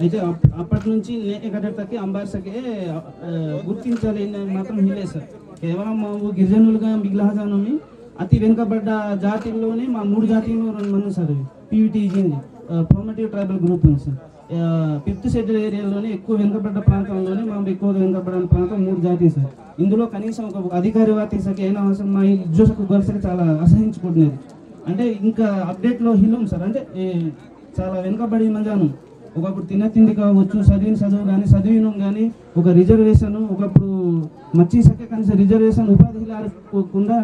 అయితే అప్- అప్పటి నుంచి నేనే కట్టకి అంబార్సకే గుర్తించాలి మాత్రం హిలే సార్. కేవలం మా ఊ గిరిజనులుగా మిగిలిన అతి వెనుకబడ్డ జాతిల్లోనే మా మూడు జాతీయులు రెండు మంది sir PVTG primitive tribal group ఉంది సార్. ఫిఫ్త్ షెడ్యూల్ ఏరియాలోనే ఎక్కువ వెనుకబడ్డ ప్రాంతంలోనే మా ఎక్కువ వెనుకబడిన ప్రాంతం మూడు జాతీయ సార్. ఇందులో కనీసం ఒక అధికారి వాతీసకి అయినా అవసరం మా ఉద్యోగకు గొలుసకి చాలా అసహించుకుంటున్నది అంటే ఇంకా అప్డేట్లో హిలం సార్. అంటే చాలా వెనుకబడి మంజాను ఒకప్పుడు తిన్న తిండి కావచ్చు చదివిన చదువు కానీ చదివినం కానీ ఒక రిజర్వేషన్ ఒకప్పుడు మచ్చీసకే కనీసం రిజర్వేషన్ ఉపాధి లేకుండా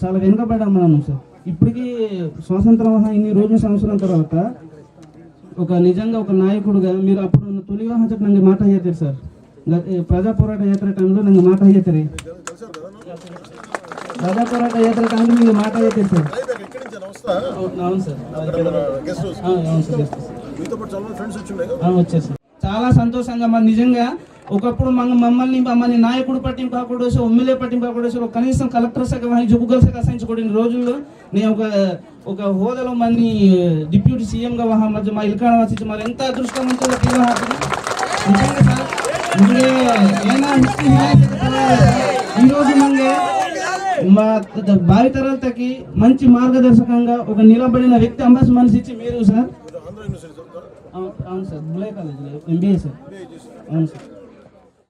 చాలా వెనుకబడ్డాం మనం సార్ ఇప్పటికీ స్వాతంత్రం ఇన్ని రోజుల సంవత్సరం తర్వాత ఒక నిజంగా ఒక నాయకుడుగా మీరు అప్పుడు తొలి వివాహ చట్టం ನಂಗೆ మాట ಹೇಳ್ತೀರಿ ಸರ್ ಗ- ఏ, ప్రజా పోరాట యాత్ర టైంలో ನಂಗೆ మాట ಹೇಳ್ತೀರಿ ప్రజా పోరాట యాత్ర టైంలో మీరు మాట ಹೇಳ್ತೀರಿ సార్ నమస్తా అవును సార్. Guest house. మీతో పాటు చాలా ఫ్రెండ్స్ చాలా సంతోషంగా మరి నిజంగా ఒకప్పుడు మన మమ్మల్ని మమ్మల్ని నాయకుడు పట్టింపు కాకూడదు ఎమ్మెల్యే పట్టింపు కాకూడదు ఒక కనీసం కలెక్టర్ శాఖ వారి జుబుగల్ శాఖ అసహించకూడని రోజుల్లో నేను ఒక ఒక హోదాలో మంది డిప్యూటీ సీఎం గా వహా మధ్య మా ఇల్కాడ వాసి మరి ఎంత అదృష్టవంతులు నిజంగా సార్ ముందే ఏనా హిస్టరీ ఈ రోజు మంగే మా భావి తరాలకి మంచి మార్గదర్శకంగా ఒక నిలబడిన వ్యక్తి అంబాసి మనిషి ఇచ్చి మీరు సార్? అవును సార్ బులే కాలేజ్ ఎంబీఏ సార్. అవును సార్.